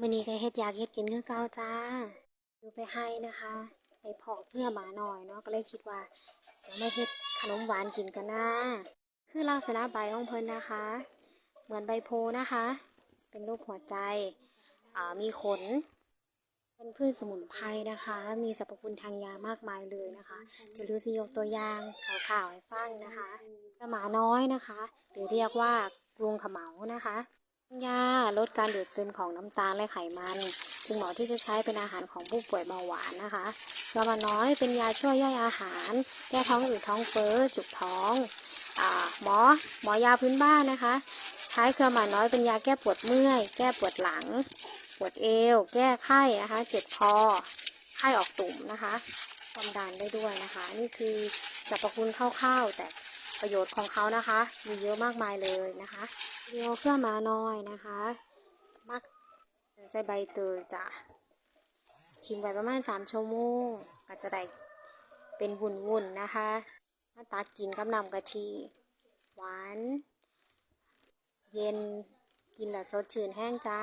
มื้อนี้ก็เฮ็ดอยากเฮ็ดกินคือเก่าจ้าอยู่ไปให้นะคะ ไปเพาะเพื่อหมาหน่อยเนาะก็เลยคิดว่าเสิมาเฮ็ดขนมหวานกินกันนะคือลักษณะใบของเพิ่นนะคะ เหมือนใบโพนะคะ เป็นรูปหัวใจอ่ามีขน เป็นพืชสมุนไพรนะคะ มีสรรพคุณทางยามากมายเลยนะคะ จะรู้สิยกตัวอย่างข่าวๆให้ฟังนะคะกระหมาน้อยนะคะ หรือเรียกว่ากรุงขมเหลานะคะ ยาลดการดูดซึมของน้ำตาลและไขมัน จึงเหมาะที่จะใช้เป็นอาหารของผู้ป่วยเบาหวานนะคะกระมาน้อยเป็นยาช่วยย่อยอาหาร แก้ท้องอืดท้องเฟ้อจุกท้องอหมอหมอยาพื้นบ้านนะคะ ใช้เครือหมาน้อยเป็นยาแก้ปวดเมื่อย แก้ปวดหลัง ปวดเอว แก้ไข้นะคะเจ็บคอไข้ออกตุ่มนะคะความดันได้ด้วยนะคะ นี่คือสรรพคุณคร่าวๆแต่ ประโยชน์ของเขานะคะ มีเยอะมากมายเลยนะคะเดียวเครื่องมาน้อยนะคะมักใส่ใบเตยจ้ะทิ้งไว้ประมาณสามชั่วโมงก็จะได้เป็นวุ่นๆนนะคะมาตักกินกับน้ำกะทิหวาน เย็นกินแล้วสดชื่นแห้งจ้า